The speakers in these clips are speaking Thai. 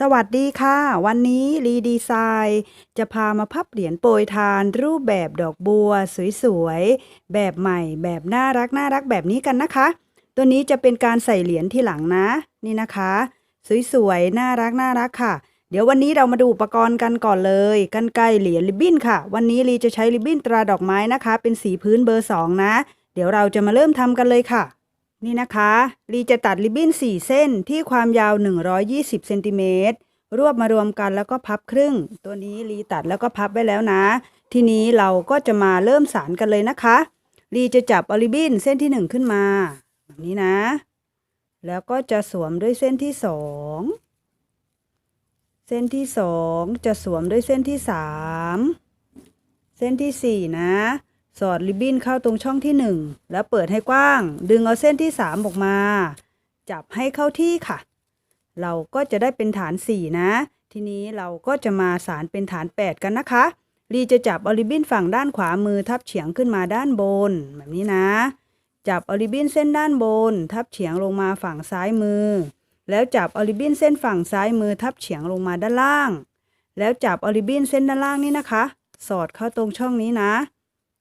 สวัสดีค่ะ วันนี้รีดีไซน์จะพามาพับเหรียญโปรยทาน รูปแบบดอกบัว สวยๆ แบบใหม่ แบบน่ารักน่ารักแบบนี้กันนะคะ ตัวนี้จะเป็นการใส่เหรียญที่หลังนะ นี่นะคะ สวยๆ น่ารักน่ารักค่ะ เดี๋ยววันนี้เรามาดูอุปกรณ์กันก่อนเลยกันไกรเหรียญริบบิ้นค่ะ วันนี้รีจะใช้ริบบิ้นตราดอกไม้นะคะ เป็นสีพื้นเบอร์สองนะ เดี๋ยวเราจะมาเริ่มทำกันเลยค่ะ นี่นะคะรีจะตัดริบบิ้น 4 เส้นที่ความยาว 120เซนติเมตรรวบมารวมกันแล้วก็พับครึ่ง ตัวนี้รีตัดแล้วก็พับไว้แล้วนะ ทีนี้เราก็จะมาเริ่มสารกันเลยนะคะ รีจะจับอาริบบิ้นเส้นที่ 1 ขึ้นมา แบบนี้นะ แล้วก็จะสวมด้วยเส้นที่ 2 เส้นที่ 2 จะสวมด้วยเส้นที่ 3 เส้นที่ 4 นะ สอดริบบิ้นเข้าตรงช่องที่ 1 แล้วเปิดให้กว้าง ดึงเอาเส้นที่ 3 ออกมา จับให้เข้าที่ค่ะ เราก็จะได้เป็นฐาน 4 นะ ทีนี้เราก็จะมาสารเป็นฐาน 8 กันนะคะ รีจะจับอาริบบิ้นฝั่งด้านขวามือทับเฉียงขึ้นมาด้านบน แบบนี้นะ จับอาริบบิ้นเส้นด้านบน ทับเฉียงลงมาฝั่งซ้ายมือ แล้วจับอาริบบิ้นเส้นฝั่งซ้ายมือทับเฉียงลงมาด้านล่าง แล้วจับอาริบบิ้นเส้นด้านล่างนี่นะคะ สอดเข้าตรงช่องนี้นะ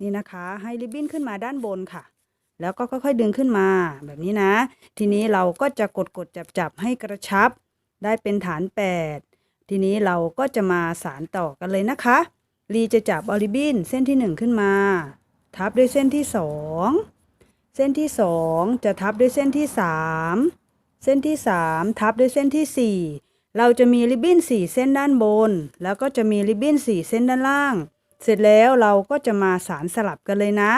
นี่นะคะให้ริบบิ้นขึ้นมาด้านบนค่ะ แล้วก็ค่อยๆดึงขึ้นมาแบบนี้นะ ทีนี้เราก็จะกดกดจับจับๆให้กระชับ ได้เป็นฐาน 8 ทีนี้เราก็จะมาสารต่อกันเลยนะคะรีจะจับเอริบบิ้นเส้นที่ 1 ขึ้นมา ทับด้วยเส้นที่ 2 เส้นที่ 2 จะทับด้วยเส้นที่ 3 เส้นที่ 3 ทับด้วยเส้นที่ 4 เราจะมีริบบิ้น4 เส้นด้านบน แล้วก็จะมีริบบิ้น4 เส้นด้านล่าง เสร็จแล้วเราก็จะมาสารสลับกันเลยนะ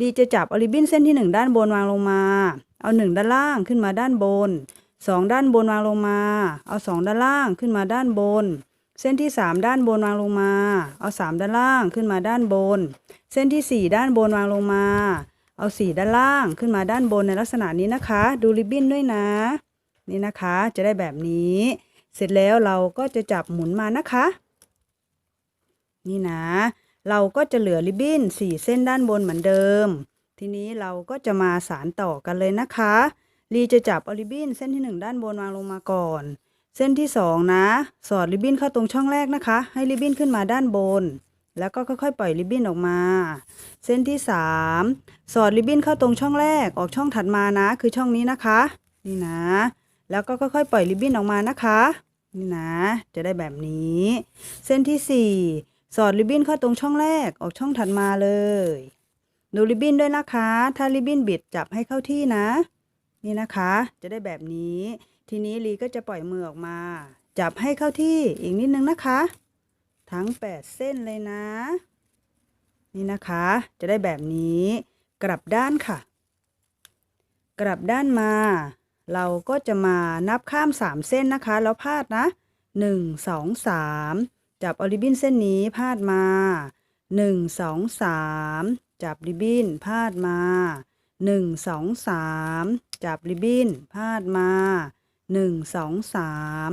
รีจะจับอาริบินเส้นที่ 1 ด้านบนวางลงมา เอา 1 ด้านล่างขึ้นมาด้านบน 2 ด้านบนวางลงมา เอา 2 ด้านล่างขึ้นมาด้านบน เส้นที่ 3 ด้านบนวางลงมา เอา 3 ด้านล่างขึ้นมาด้านบน เส้นที่ 4 ด้านบนวางลงมา เอา 4 ด้านล่างขึ้นมาด้านบนในลักษณะนี้นะคะ ดูริบบิ้นด้วยนะ นี่นะคะจะได้แบบนี้ เสร็จแล้วเราก็จะจับหมุนมานะคะ นี่นะ เราก็จะเหลือริบบิ้น4 เส้นด้านบนเหมือนเดิม ทีนี้เราก็จะมาสารต่อกันเลยนะคะรีจะจับเอาริบบิ้นเส้นที่ 1 ด้านบนวางลงมาก่อน เส้นที่ 2 นะ สอดริบบิ้นเข้าตรงช่องแรกนะคะ ให้ริบบิ้นขึ้นมาด้านบน แล้วก็ค่อยๆ ปล่อยริบบิ้นออกมา เส้นที่ 3 สอดริบบิ้นเข้าตรงช่องแรกออกช่องถัดมานะ คือช่องนี้นะคะ นี่นะ แล้วก็ค่อยๆ ปล่อยริบบิ้นออกมานะคะ นี่นะ จะได้แบบนี้ เส้นที่ 4 สอดริบบิ้นเข้าตรงช่องแรกออกช่องถัดมาเลย ดูริบบิ้นด้วยนะคะ ถ้าริบบิ้นบิดจับให้เข้าที่นะ นี่นะคะ จะได้แบบนี้ ทีนี้ลีก็จะปล่อยมือออกมา จับให้เข้าที่อีกนิดนึงนะคะ ทั้ง 8 เส้นเลยนะ นี่นะคะ จะได้แบบนี้ กลับด้านค่ะ กลับด้านมา เราก็จะมานับข้าม 3 เส้นนะคะ แล้วพาดนะ 1 2 3 จับเอาริบบิ้นเส้นนี้พาดมา 1 2 3 จับริบบิ้นพาดมาหนึ่งสองสามจับริบบิ้นพาดมาหนึ่งสองสาม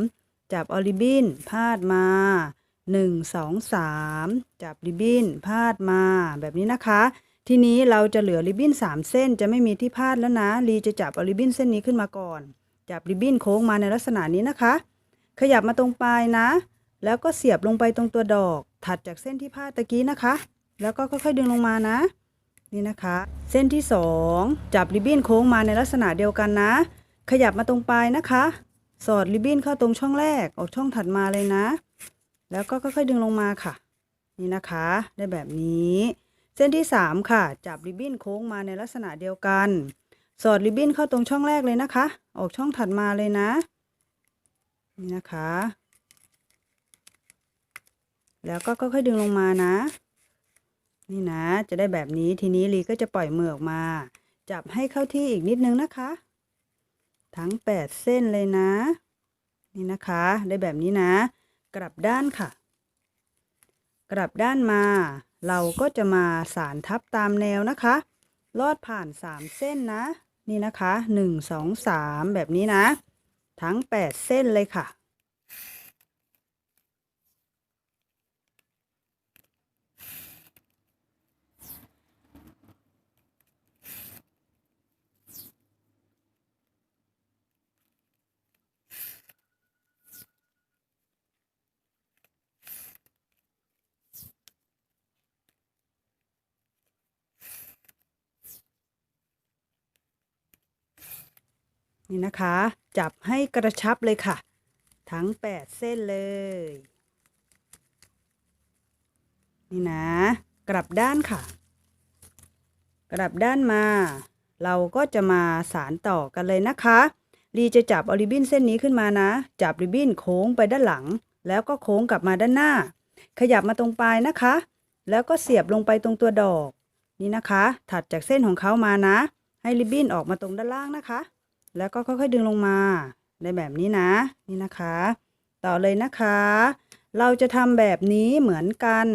จับเอาริบบิ้นพาดมาหนึ่งสองสามจับริบบิ้นพาดมาแบบนี้นะคะ ทีนี้เราจะเหลือริบบิ้นสามเส้นจะไม่มีที่พาดแล้วนะ ลีจะจับเอาริบบิ้นเส้นนี้ขึ้นมาก่อน จับริบบิ้นโค้งมาในลักษณะนี้นะคะ ขยับมาตรงปลายนะ แล้วก็เสียบลงไปตรงตัวดอก ถัดจากเส้นที่พาดตะกี้นะคะ แล้วก็ค่อยๆดึงลงมานะ นี่นะคะ เส้นที่ 2 จับริบบิ้นโค้งมาในลักษณะเดียวกันนะ ขยับมาตรงปลายนะคะ สอดริบบิ้นเข้าตรงช่องแรกออกช่องถัดมาเลยนะ แล้วก็ค่อยๆดึงลงมาค่ะ นี่นะคะ ได้แบบนี้ เส้นที่ 3 ค่ะ จับริบบิ้นโค้งมาในลักษณะเดียวกัน สอดริบบิ้นเข้าตรงช่องแรกเลยนะคะ ออกช่องถัดมาเลยนะ นี่นะคะ แล้วก็ค่อยๆดึงลงมานะ นี่นะ จะได้แบบนี้ทีนี้ลีก็จะปล่อยมือออกมา จับให้เข้าที่อีกนิดนึงนะคะ ทั้ง 8 เส้นเลยนะ นี่นะคะ ได้แบบนี้นะ กลับด้านค่ะ กลับด้านมา เราก็จะมาสารทับตามแนวนะคะ ลอดผ่าน 3 เส้นนะ นี่นะคะ 1 2 3 แบบนี้นะ ทั้ง 8 เส้นเลยค่ะ นี่นะคะ จับให้กระชับเลยค่ะ ทั้ง 8 เส้นเลย นี่นะ กลับด้านค่ะ กลับด้านมา เราก็จะมาสารต่อกันเลยนะคะลีจะจับเอาริบบิ้นเส้นนี้ขึ้นมานะ จับริบบิ้นโค้งไปด้านหลัง แล้วก็โค้งกลับมาด้านหน้า ขยับมาตรงปลายนะคะ แล้วก็เสียบลงไปตรงตัวดอก นี่นะคะ ถัดจากเส้นของเขามานะ ให้ริบบิ้นออกมาตรงด้านล่างนะคะ แล้วก็ค่อยๆดึงลงมาในแบบนี้นะ นี่นะคะ ต่อเลยนะคะ เราจะทำแบบนี้เหมือนกัน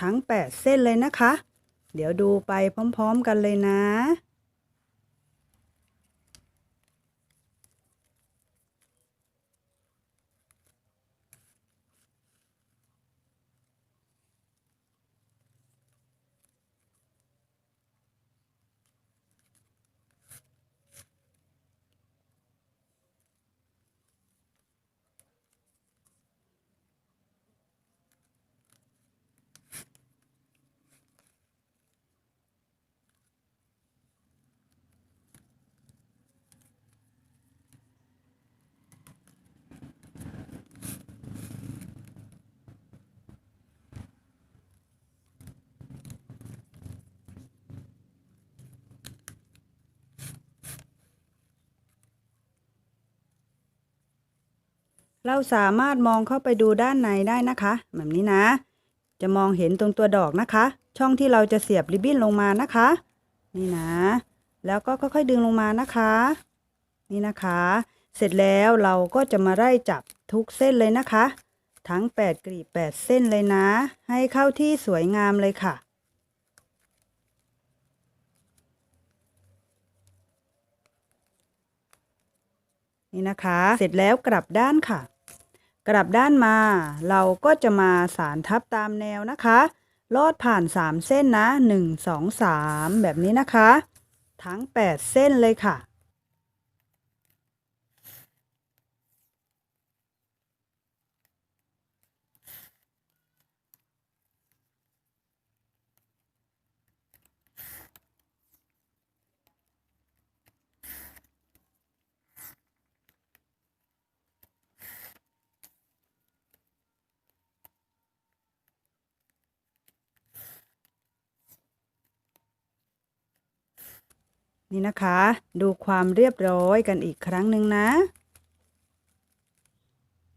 ทั้ง 8 เส้นเลยนะคะ เดี๋ยวดูไปพร้อม ๆ กันเลยนะ เราสามารถมองเข้าไปดูด้านในได้นะคะ แบบนี้นะ จะมองเห็นตรงตัวดอกนะคะ ช่องที่เราจะเสียบริบบิ้นลงมานะคะ นี่นะ แล้วก็ค่อยๆดึงลงมานะคะ นี่นะคะ เสร็จแล้วเราก็จะมาไล่จับทุกเส้นเลยนะคะ ทั้ง 8 กลีบ8 เส้นเลยนะ ให้เข้าที่สวยงามเลยค่ะนี่นะคะ เสร็จแล้วกลับด้านค่ะ กลับด้านมา เราก็จะมาสารทับตามแนวนะคะ ลอดผ่าน 3 เส้นนะ 1 2 3 แบบนี้นะคะ ทั้ง 8 เส้นเลยค่ะ นี่นะคะ ดูความเรียบร้อยกันอีกครั้งหนึ่งนะ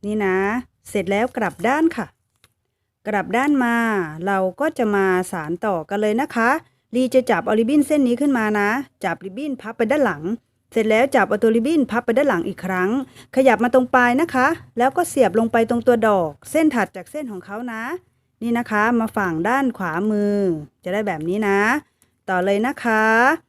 นี่นะ เสร็จแล้วกลับด้านค่ะ กลับด้านมา เราก็จะมาสารต่อกันเลยนะคะลีจะจับเอาริบบิ้นเส้นนี้ขึ้นมานะ จับริบบิ้นพับไปด้านหลัง เสร็จแล้วจับเอาตัวริบบิ้นพับไปด้านหลังอีกครั้ง ขยับมาตรงปลายนะคะ แล้วก็เสียบลงไปตรงตัวดอก เส้นถัดจากเส้นของเขานะ นี่นะคะ มาฝั่งด้านขวามือ จะได้แบบนี้นะ ต่อเลยนะคะ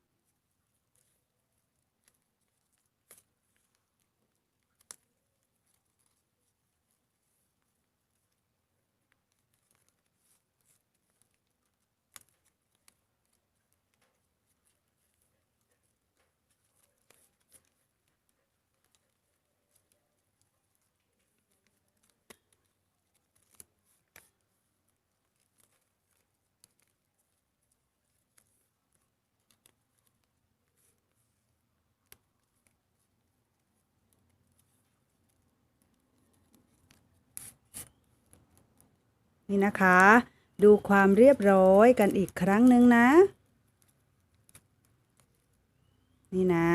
นี่นะคะ ดูความเรียบร้อยกันอีกครั้งหนึ่งนะ นี่นะ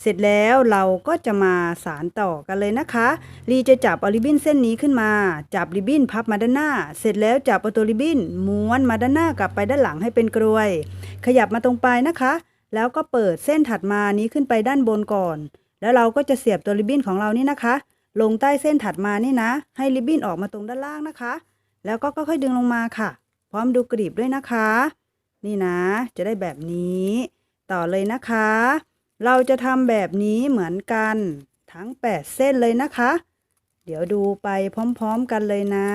เสร็จแล้วเราก็จะมาสารต่อกันเลยนะคะ ลีจะจับเอาริบบิ้นเส้นนี้ขึ้นมา จับริบบิ้นพับมาด้านหน้า เสร็จแล้วจับเอาตัวริบบิ้นม้วนมาด้านหน้ากลับไปด้านหลังให้เป็นกรวย ขยับมาตรงปลายนะคะ แล้วก็เปิดเส้นถัดมานี้ขึ้นไปด้านบนก่อน แล้วเราก็จะเสียบตัวริบบิ้นของเรานี่นะคะลงใต้เส้นถัดมานี่นะ ให้ริบบิ้นออกมาตรงด้านล่างนะคะ แล้วก็ค่อยๆดึงลงมาค่ะ พร้อมดูกรีบด้วยนะคะ นี่นะ จะได้แบบนี้ ต่อเลยนะคะ เราจะทำแบบนี้เหมือนกันทั้ง 8 เส้นเลยนะคะ เดี๋ยวดูไปพร้อมๆกันเลยนะ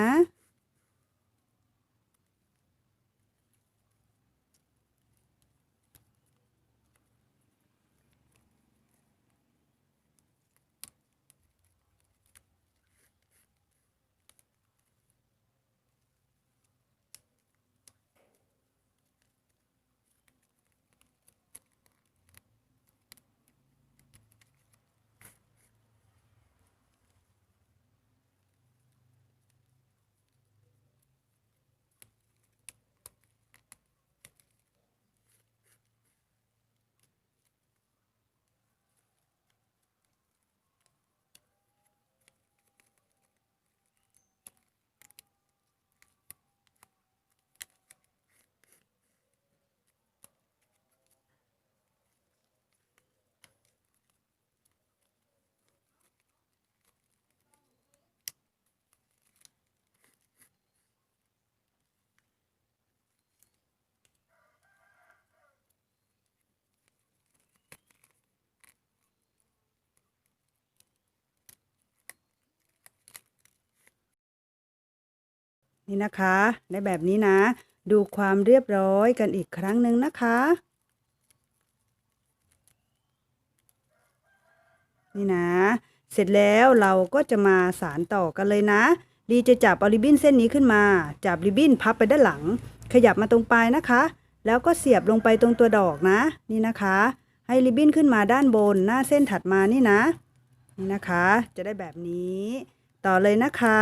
นี่นะคะได้แบบนี้นะ ดูความเรียบร้อยกันอีกครั้งหนึ่งนะคะ นี่นะ เสร็จแล้วเราก็จะมาสารต่อกันเลยนะ ดีจะจับเอาริบบิ้นเส้นนี้ขึ้นมา จับริบบิ้นพับไปด้านหลัง ขยับมาตรงปลายนะคะ แล้วก็เสียบลงไปตรงตัวดอกนะ นี่นะคะ ให้ริบบิ้นขึ้นมาด้านบนหน้าเส้นถัดมานี่นะ นี่นะคะ จะได้แบบนี้ ต่อเลยนะคะ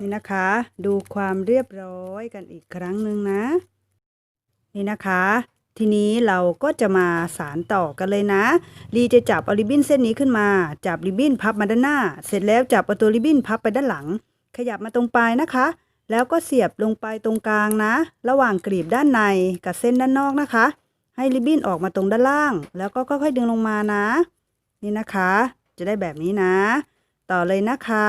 นี่นะคะ ดูความเรียบร้อยกันอีกครั้งหนึ่งนะ นี่นะคะ ทีนี้เราก็จะมาสารต่อกันเลยนะลีจะจับเอาริบบิ้นเส้นนี้ขึ้นมา จับริบบิ้นพับมาด้านหน้า เสร็จแล้วจับเอาตัวริบบิ้นพับไปด้านหลัง ขยับมาตรงปลายนะคะ แล้วก็เสียบลงไปตรงกลางนะ ระหว่างกรีบด้านในกับเส้นด้านนอกนะคะ ให้ริบบิ้นออกมาตรงด้านล่าง แล้วก็ค่อยๆดึงลงมานะ นี่นะคะ จะได้แบบนี้นะ ต่อเลยนะคะ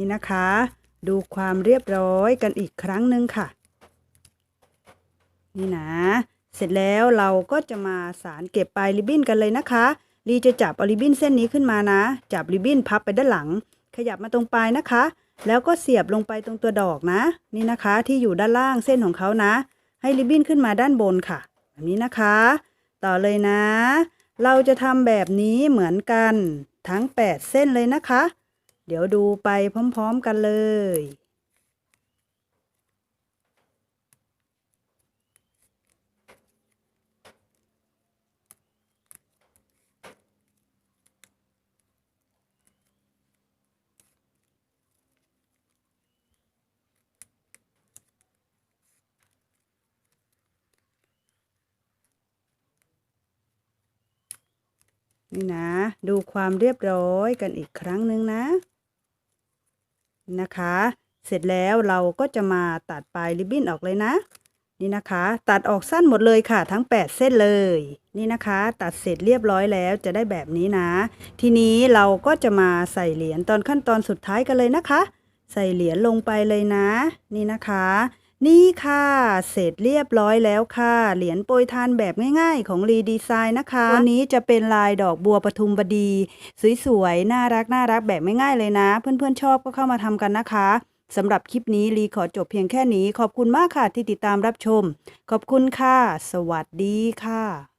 นี่นะคะ ดูความเรียบร้อยกันอีกครั้งหนึ่งค่ะ นี่นะ เสร็จแล้วเราก็จะมาสารเก็บปลายริบบิ้นกันเลยนะคะลีจะจับเอาริบบิ้นเส้นนี้ขึ้นมานะ จับริบบิ้นพับไปด้านหลัง ขยับมาตรงปลายนะคะ แล้วก็เสียบลงไปตรงตัวดอกนะ นี่นะคะที่อยู่ด้านล่างเส้นของเขานะ ให้ริบบิ้นขึ้นมาด้านบนค่ะ แบบนี้นะคะ ต่อเลยนะ เราจะทำแบบนี้เหมือนกันทั้ง 8 เส้นเลยนะคะ เดี๋ยวดูไปพร้อมๆกันเลย นี่นะ ดูความเรียบร้อยกันอีกครั้งหนึ่งนะ นะคะ เสร็จแล้วเราก็จะมาตัดปลายริบบิ้นออกเลยนะ นี่นะคะ ตัดออกสั้นหมดเลยค่ะทั้ง 8 เส้นเลย นี่นะคะ ตัดเสร็จเรียบร้อยแล้วจะได้แบบนี้นะ ทีนี้เราก็จะมาใส่เหรียญตอนขั้นตอนสุดท้ายกันเลยนะคะ ใส่เหรียญลงไปเลยนะ นี่นะคะ นี่ค่ะ เสร็จเรียบร้อยแล้วค่ะ เหรียญโปรยทานแบบง่ายๆ ของรีดีไซน์นะคะ ตัวนี้จะเป็นลายดอกบัวปทุมบดี สวยๆ น่ารักน่ารักแบบไม่ง่ายเลยนะ เพื่อนๆชอบก็เข้ามาทำกันนะคะสำหรับคลิปนี้รีขอจบเพียงแค่นี้ ขอบคุณมากค่ะที่ติดตามรับชม ขอบคุณค่ะ สวัสดีค่ะ